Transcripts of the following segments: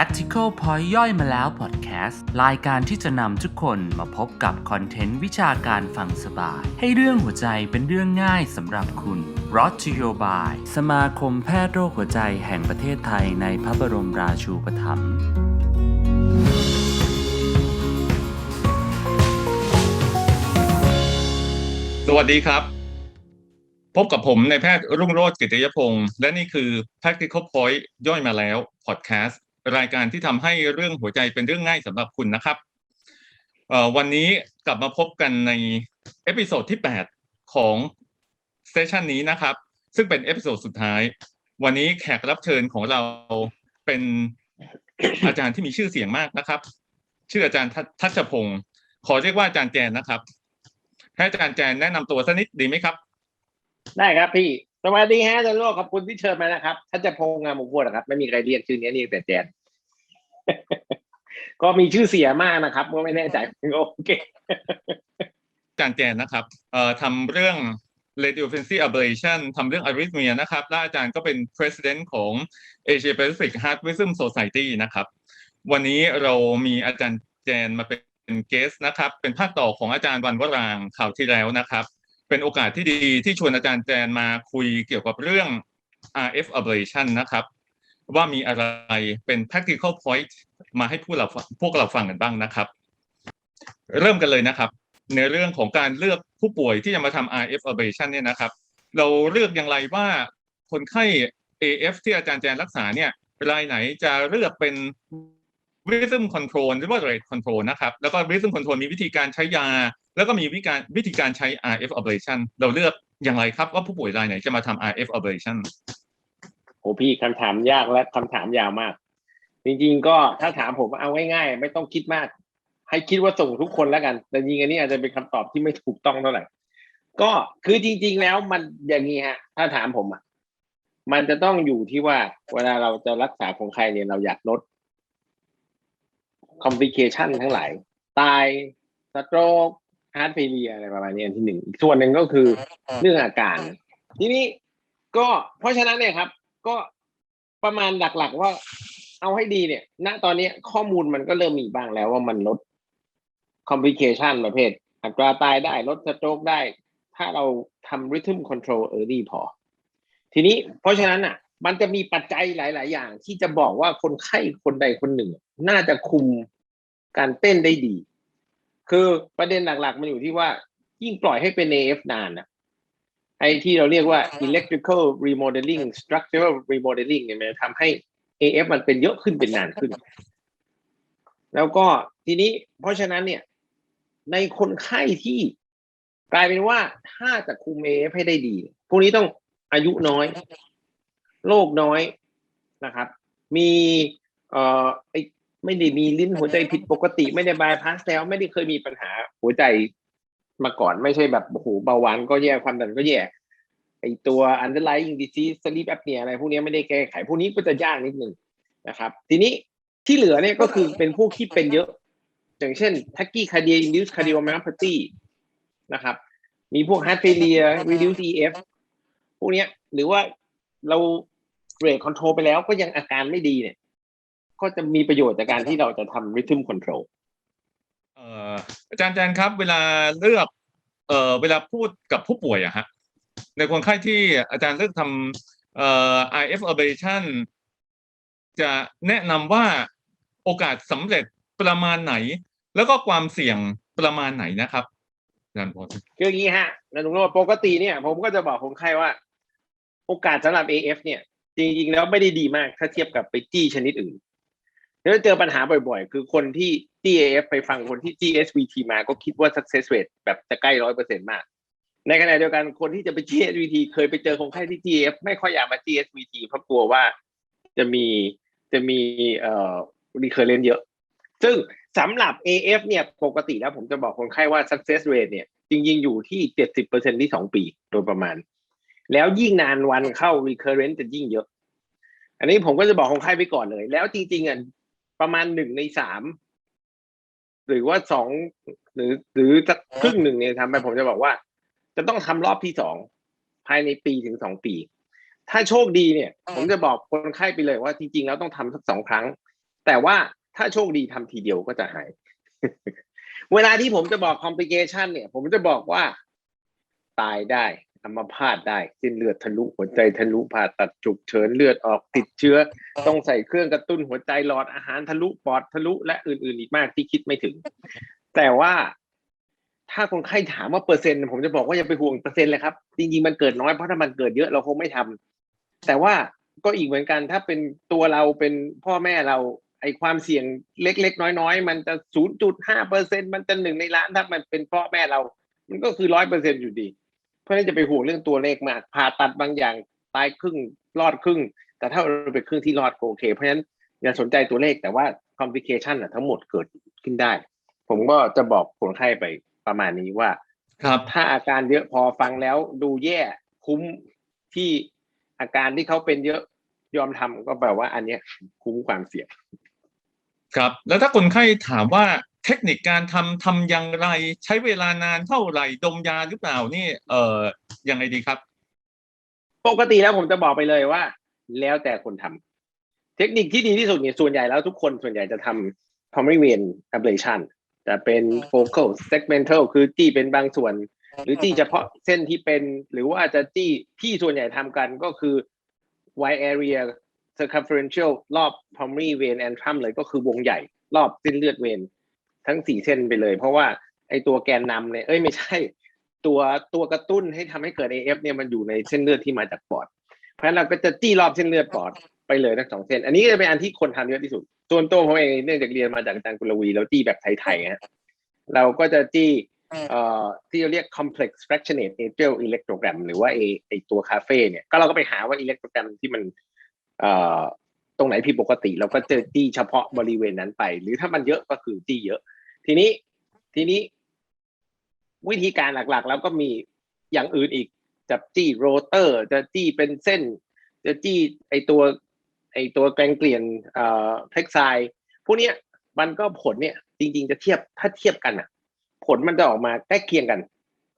Practical Point ย่อยมาแล้วพอดแคสต์รายการที่จะนำทุกคนมาพบกับคอนเทนต์วิชาการฟังสบาย ให้เรื่องหัวใจเป็นเรื่องง่ายสำหรับคุณ brought to you by สมาคมแพทย์โรคหัวใจแห่งประเทศไทยในพระบรมราชูปถัมภ์สวัสดีครับ พบกับผมในแพทย์รุ่งโรจน์กิติยพงศ์และนี่คือ Practical Point ย่อยมาแล้วพอดแคสต์ รายการที่ทำให้เรื่องหัวใจเป็นเรื่องง่ายสำหรับคุณนะครับเอ่อวันนี้กลับมาพบกันในเอพิโซดที่ 8 ของเซสชันนี้นะครับ ซึ่งเป็นเอพิโซดสุดท้าย วันนี้แขกรับเชิญของเราเป็นอาจารย์ที่มีชื่อเสียงมากนะครับ ชื่ออาจารย์ทัชพงศ์ขอเรียกว่าอาจารย์แจนนะครับให้อาจารย์แจนแนะนำตัวสักนิดดีไหมครับ ได้ครับพี่สวัสดีฮะอาจารย์โลกขอบคุณที่เชิญมานะครับถ้าจะพงษ์งามมงคลนะครับ ไม่มีใครเรียกชื่อนี้เรียกแต่แจน ก็มีชื่อเสียมากนะครับก็ไม่แน่ใจโอเคอาจารย์แจนนะครับเอ่อทำเรื่อง radio frequency ablation ทำเรื่อง arrhythmia นะครับและอาจารย์ก็เป็น president ของ Asia Pacific Heart Rhythm Society นะครับ วันนี้เรามีอาจารย์แจนมาเป็นเกสนะครับ เป็นภาคต่อของอาจารย์วันวรางข่าวที่แล้วนะครับ เป็นโอกาสที่ดีที่ชวนอาจารย์แจนมาคุยเกี่ยวกับเรื่อง RF ablation นะครับ ว่ามีอะไรเป็น practical point มาให้ผู้เราพวกเราฟังกันบ้างนะครับ เริ่มกันเลยนะครับ ในเรื่องของการเลือกผู้ป่วยที่จะมาทำ RF ablation เนี่ยนะครับ เราเลือกอย่างไรว่าคนไข้ AF ที่อาจารย์แจนรักษาเนี่ยรายไหนจะเลือกเป็น rhythm control หรือว่า rate control นะครับ แล้วก็ rhythm control มีวิธีการใช้ยา แล้วก็มีวิธีการวิธีการใช้ RF ablation เราเลือกอย่างไรครับว่าผู้ป่วยรายไหนจะมาทำ RF ablation โอ้พี่คำถามยากและคำถามยาวมาก จริงๆก็ถ้าถามผมเอาง่ายๆไม่ต้องคิดมาก ให้คิดว่าส่งทุกคนแล้วกัน แต่จริงๆอันนี้อาจจะเป็นคำตอบที่ไม่ถูกต้องเท่าไหร่ ก็คือจริง ๆ แล้วมันอย่างนี้ฮะ ถ้าถามผมอะมันจะต้องอยู่ที่ว่า เวลาเราจะรักษาคนไข้เนี่ยเราอยากลดคอมพลิเคชันทั้งหลาย ตายสโตรกฮาร์ดเฟเลียอะไรประมาณนี้อันที่หนึ่งส่วนหนึ่งก็คือเรื่องอาการ ทีนี้ก็เพราะฉะนั้นเนี่ยครับ ก็ประมาณหลักๆว่าเอาให้ดีเนี่ย ณ ตอนนี้ข้อมูลมันก็เริ่มมีบ้างแล้วว่ามันลดคอมพลิเคชันประเภท อัตราตายได้ลดสโตรกได้ ถ้าเราทำ rhythm control early พอ ทีนี้เพราะฉะนั้นอะ มันจะมีปัจจัยหลาย ๆ อย่าง ที่จะบอกว่าคนไข้คนใดคนหนึ่ง น่าจะคุมการเต้นได้ดี คือประเด็นหลัก ๆ มันอยู่ที่ว่ายิ่งปล่อยให้เป็น AF นานอะ ไอ้ที่เราเรียกว่า electrical remodeling structural remodeling เนี่ยมันทำให้ AF มันเป็นเยอะขึ้นเป็นนานขึ้น แล้วก็ทีนี้เพราะฉะนั้นเนี่ย ในคนไข้ที่กลายเป็นว่าถ้าจะคุม AF ให้ได้ดี พวกนี้ต้องอายุน้อย โรคน้อยนะครับ มีเอ่อไอไม่ได้มีลิ้นหัวใจผิดปกติ ไม่ได้บายพาสแล้วไม่ได้เคยมีปัญหาหัวใจ มาก่อนไม่ใช่แบบโอ้โหเบาหวานก็แย่ความดันก็แย่ไอตัว underlying disease sleep apnea อะไรพวกนี้ไม่ได้แก้ไขพวกนี้ก็จะยากนิดนึงนะครับ ทีนี้ที่เหลือเนี่ยก็คือเป็นพวกที่เป็นเยอะ อย่างเช่น tachycardia induced cardiomyopathy นะครับ มีพวก heart failure reduced EF พวกนี้หรือว่าเราเรทคอนโทรลไปแล้วก็ยังอาการไม่ดีเนี่ย ก็จะมีประโยชน์จากการที่เราจะทำ rhythm control เอ่อ อาจารย์แจนครับ เวลาเลือก เอ่อเวลาพูดกับผู้ป่วยอะฮะในคนไข้ที่อาจารย์เลือกทำเอ่อ IF ablation จะแนะนำว่าโอกาสสำเร็จประมาณไหน แล้วก็ความเสี่ยงประมาณไหนนะครับอาจารย์พอคืออย่างนี้ฮะนะลุงโรปกติเนี่ย ผมก็จะบอกคนไข้ว่า โอกาสสำหรับ AF เนี่ย จริง ๆ แล้วไม่ได้ดีมากถ้าเทียบกับไปจี้ชนิดอื่นแล้วเจอปัญหาบ่อย ๆ คือคนที่ จี้ AF ไปฟังคนที่จี้ SVT มาก็คิดว่า success rate แบบจะใกล้ร้อยเปอร์เซ็นต์มาก ในขณะเดียวกันคนที่จะไปจี้ SVT เคยไปเจอคนไข้ที่จี้ AF ไม่ค่อยอยากมาจี้ SVT เพราะกลัวว่าจะมีจะมีเอ่อ recurrent เยอะ ซึ่งสำหรับ AF เนี่ยปกติแล้วผมจะบอกคนไข้ว่า success rate เนี่ยจริงๆ อยู่ที่เจ็ดสิบเปอร์เซ็นที่สองปีโดยประมาณ แล้วยิ่งนานวันเข้า recurrent จะยิ่งเยอะ อันนี้ผมก็จะบอกคนไข้ไปก่อนเลย แล้วจริงๆอะประมาณหนึ่งในสาม หรือว่าสองหรือหรือสักครึ่งหนึ่งเนี่ยทำไปผมจะบอกว่า จะต้องทำรอบที่สองภายในปีถึงสองปี ถ้าโชคดีเนี่ย ผมจะบอกคนไข้ไปเลยว่าจริงๆแล้วต้องทำสักสองครั้ง แต่ว่าถ้าโชคดีทำทีเดียวก็จะหาย เวลาที่ผมจะบอก complication เนี่ย ผมจะบอกว่า ตายได้ อัมพาตได้เส้นเลือดทะลุหัวใจทะลุผ่าตัดฉุกเฉินเลือดออกติดเชื้อ ต้องใส่เครื่องกระตุ้นหัวใจหลอดอาหารทะลุปอดทะลุและอื่นๆอีกมากที่คิดไม่ถึง แต่ว่าถ้าคนไข้ถามว่าเปอร์เซ็นต์ผมจะบอกว่าอย่าไปห่วงเปอร์เซ็นต์เลยครับ จริงๆมันเกิดน้อยเพราะถ้ามันเกิดเยอะเราคงไม่ทำแต่ว่าก็อีกเหมือนกันถ้าเป็นตัวเราเป็นพ่อแม่เราไอความเสี่ยงเล็กๆ น้อยๆ มันจะ0.5เปอร์เซ็นต์มันจะหนึ่งในล้านถ้ามันเป็นพ่อแม่เรา มันก็คือร้อยเปอร์เซ็นต์อยู่ดี ราะฉะนั้นจะไปห่วงเรื่องตัวเลขมากผ่าตัดบางอย่างตายครึ่งรอดครึ่ง แต่ถ้าเราเป็นครึ่งที่รอดก็โอเค เพราะฉะนั้นอย่าสนใจตัวเลขแต่ว่า complication อะทั้งหมดเกิดขึ้นได้ ผมก็จะบอกคนไข้ไปประมาณนี้ว่า ครับถ้าอาการเยอะพอฟังแล้วดูแย่คุ้มที่อาการที่เขาเป็นเยอะยอมทำก็แปลว่าอันเนี้ยคุ้มความเสี่ยง ครับ แล้วถ้าคนไข้ถามว่า เทคนิคการทำทำอย่างไร ใช้เวลานานเท่าไหร่ดมยาหรือเปล่านี่ เอ่อยังไงดีครับ ปกติแล้วผมจะบอกไปเลยว่า แล้วแต่คนทำเทคนิคที่ดีที่สุดเนี่ยส่วนใหญ่แล้วทุกคนส่วนใหญ่จะทำ primary vein ablation จะเป็น focal segmental คือจี้เป็นบางส่วน หรือจี้เฉพาะเส้นที่เป็น หรือว่าจะจี้ที่ส่วนใหญ่ทำกันก็คือ wide area circumferential รอบ primary vein antrum เลยก็คือวงใหญ่ รอบเส้นเลือดเวน ทั้งสี่เส้นไปเลย เพราะว่าไอตัวแกนนำเนี่ยเอ้ยไม่ใช่ ตัวตัวกระตุ้นให้ทำให้เกิด AF เนี่ยมันอยู่ในเส้นเลือดที่มาจากปอด เพราะฉะนั้นเราก็จะจี้รอบเส้นเลือดปอดไปเลยทั้งสองเส้น อันนี้ก็จะเป็นอันที่คนทำเยอะที่สุด ส่วนตัวผมเองเนื่องจากเรียนมาจากอาจารย์กุลวีแล้วจี้แบบไทยๆฮะเราก็จะจี้เอ่อที่เราเรียก complex fractionate atrial electrogram หรือว่าไอไอตัวคาเฟ่เนี่ยก็เราก็ไปหาว่า electrogram ที่มันเอ่อตรงไหนผิดปกติ เราก็จะจี้เฉพาะบริเวณนั้นไป หรือถ้ามันเยอะก็คือจี้เยอะ ทีนี้ทีนี้ วิธีการหลักๆ แล้วก็มีอย่างอื่นอีกจะจี้โรเตอร์ จะจี้เป็นเส้น จะจี้ไอตัวไอตัวแกลงเกลียนเอ่อเพล็กไซพวกเนี้ยมันก็ผลเนี่ย จริง ๆ จะเทียบถ้าเทียบกันอะ ผลมันจะออกมาใกล้เคียงกัน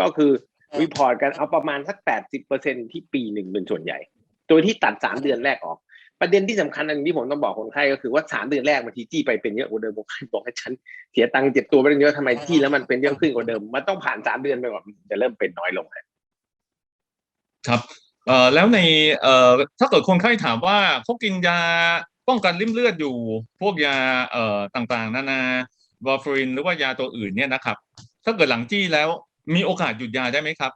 ก็คือรีพอร์ตกันเอาประมาณสักแปดสิบเปอร์เซ็นที่ปีหนึ่งเป็นส่วนใหญ่ โดยที่ตัดสามเดือนแรกออก ประเด็นที่สำคัญอันที่ผมต้องบอกคนไข้ก็คือว่าสามเดือนแรกบางทีจี้ไปเป็นเยอะกว่าเดิมคนไข้บอกให้ฉันเสียตังค์เจ็บตัวไปเยอะทำไมจี้แล้วมันเป็นเยอะขึ้นกว่าเดิม มันต้องผ่านสามเดือนไปก่อนจะเริ่มเป็นน้อยลงฮะครับเอ่อแล้วในเอ่อถ้าเกิดคนไข้ถามว่าเขากินยาป้องกันริ่มเลือดอยู่ พวกยาเอ่อต่างๆ นานาวาฟรินหรือว่ายาตัวอื่นเนี่ยนะครับ ถ้าเกิดหลังจี้แล้วมีโอกาสหยุดยาได้ไหมครับ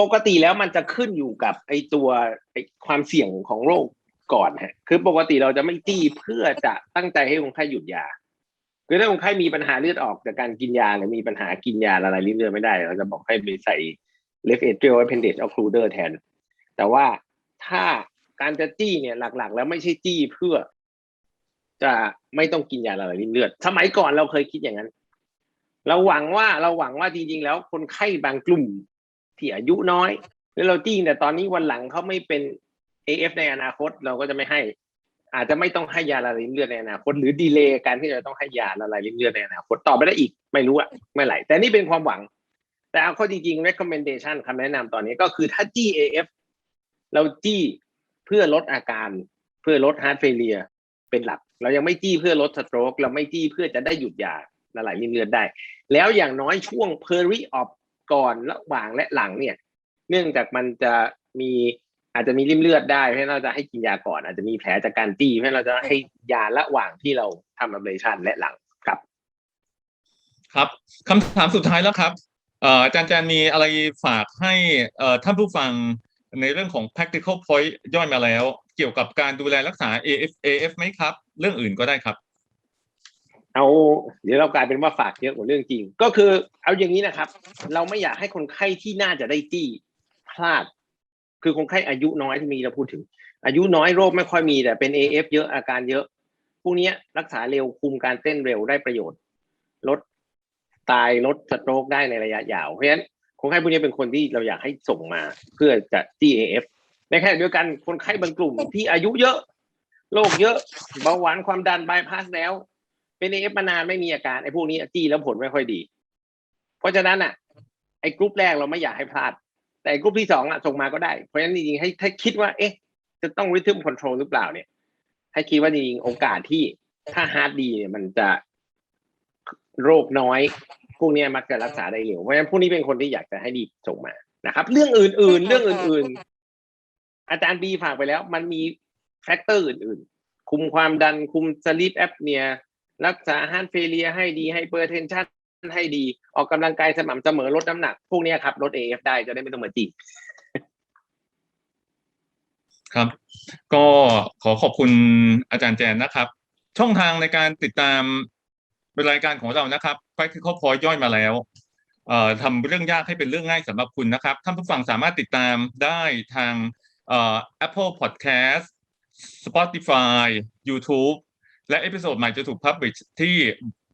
ปกติแล้วมันจะขึ้นอยู่กับไอตัวไอความเสี่ยงของโรค ก่อนฮะคือปกติเราจะไม่จี้เพื่อจะตั้งใจให้คนไข้หยุดยาคือถ้าคนไข้มีปัญหาเลือดออกจากการกินยาหรือมีปัญหากินยาละลายริ่มเลือดไม่ได้ เราจะบอกให้ไปใส่ left atrial appendage occluder แทน แต่ว่าถ้าการจะจี้เนี่ยหลักๆ แล้วไม่ใช่จี้เพื่อ จะไม่ต้องกินยาละลายริ่มเลือด สมัยก่อนเราเคยคิดอย่างนั้น เราหวังว่าเราหวังว่าจริงๆ แล้วคนไข้บางกลุ่มที่อายุน้อยแล้วเราจี้แต่ตอนนี้วันหลังเขาไม่เป็น AF ในอนาคตเราก็จะไม่ให้ อาจจะไม่ต้องให้ยาละลายริ่มเลือดในอนาคต หรือดีเลย์การที่จะต้องให้ยาละลายริ่มเลือดในอนาคตต่อไปได้อีกไม่รู้อะเมื่อไหร่แต่นี่เป็นความหวัง แต่เอาข้าจริงๆ recommendation คำแนะนำตอนนี้ก็คือถ้าจี้ AF เราจี้เพื่อลดอาการเพื่อลด heart failure เป็นหลัก เรายังไม่จี้เพื่อลดสโตรกเราไม่จี้เพื่อจะได้หยุดยาละลายริ่มเลือดได้ แล้วอย่างน้อยช่วง peri op ก่อนระหว่างและหลังเนี่ย เนื่องจากมันจะมี อาจจะมีริ่มเลือดได้เพราะฉะนั้นเราจะให้กินยาก่อน อาจจะมีแผลจากการจี้เพราะฉะนั้นเราจะให้ยาระหว่างที่เราทำ ablation และหลังครับ ครับคำถามสุดท้ายแล้วครับเอ่ออาจารย์แจนมีอะไรฝากให้เอ่อท่านผู้ฟังในเรื่องของ practical point ย่อยมาแล้ว เกี่ยวกับการดูแลรักษา AF AF ไหมครับ เรื่องอื่นก็ได้ครับ เอาเดี๋ยวเรากลายเป็นว่าฝากเยอะกว่าเรื่องจริง ก็คือเอาอย่างนี้นะครับ เราไม่อยากให้คนไข้ที่น่าจะได้จี้พลาด คือคนไข้อายุน้อยที่มีเราพูดถึง อายุน้อยโรคไม่ค่อยมีแต่เป็น AF เยอะอาการเยอะ พวกเนี้ยรักษาเร็วคุมการเต้นเร็วได้ประโยชน์ ลดตายลดสโตรกได้ในระยะยาว เพราะฉะนั้นคนไข้พวกนี้เป็นคนที่เราอยากให้ส่งมาเพื่อจะจี้ AF ในขณะเดียวกันคนไข้บางกลุ่มที่อายุเยอะโรคเยอะเบาหวานความดันบายพาสแล้ว เป็นเอฟมานานไม่มีอาการไอ้พวกนี้จี้แล้วผลไม่ค่อยดี เพราะฉะนั้นอะไอ้กรุ๊ปแรกเราไม่อยากให้พลาด แต่กรุ๊ปที่สองอะส่งมาก็ได้ เพราะฉะนั้นจริงๆให้ถ้าคิดว่า เอ๊ะ จะต้องริทึมคอนโทรลหรือเปล่าเนี่ย ให้คิดว่าจริงๆโอกาสที่ถ้าฮาร์ดดีเนี่ยมันจะโรคน้อยพวกนี้มักจะรักษาได้เร็วเพราะฉะนั้นพวกนี้เป็นคนที่อยากจะให้ดีส่งมานะครับ เรื่องอื่น ๆ เรื่องอื่น ๆ อาจารย์บีฝากไปแล้ว มันมีแฟกเตอร์อื่น ๆ คุมความดันคุมสลีปแอปเนียรักษาฮาร์ดเฟเลียให้ดีให้เปอร์เทนชัน ให้ดี ออกกำลังกายสม่ำเสมอลดน้ำหนัก พวกนี้ครับลดเอฟได้จะได้ไม่ต้องมาจีบครับ ก็ขอขอบคุณอาจารย์แจนนะครับ ช่องทางในการติดตามรายการของเรานะครับ Practical Point ย่อยมาแล้วเอ่อทำเรื่องยากให้เป็นเรื่องง่ายสำหรับคุณนะครับท่านผู้ฟังสามารถติดตามได้ทางเอ่อ Apple Podcast Spotify YouTube และเอพิโซดใหม่จะถูก publish ที่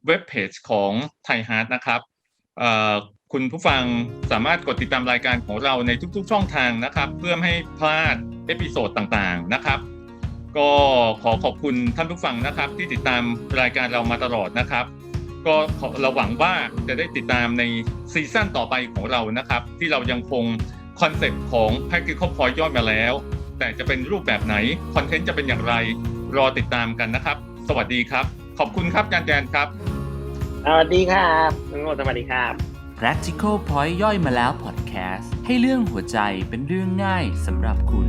เว็บเพจของไทยฮาร์ดนะครับคุณผู้ฟังสามารถกดติดตามรายการของเราในทุกๆช่องทางนะครับ เพื่อไม่ให้พลาดเอพิโซดต่างๆนะครับ ก็ขอขอบคุณท่านผู้ฟังนะครับ ที่ติดตามรายการเรามาตลอดนะครับ ก็เราหวังว่าจะได้ติดตามในซีซั่นต่อไปของเรานะครับ ที่เรายังคงคอนเซปต์ของ Practical Point ย่อยมาแล้ว แต่จะเป็นรูปแบบไหน คอนเทนต์จะเป็นอย่างไร รอติดตามกันนะครับ สวัสดีครับ ขอบคุณครับอาจารย์แจนครับ สวัสดีครับน้องโนสวัสดีครับ Practical Point ย่อยมาแล้วพอดแคสต์ให้เรื่องหัวใจเป็นเรื่องง่ายสำหรับคุณ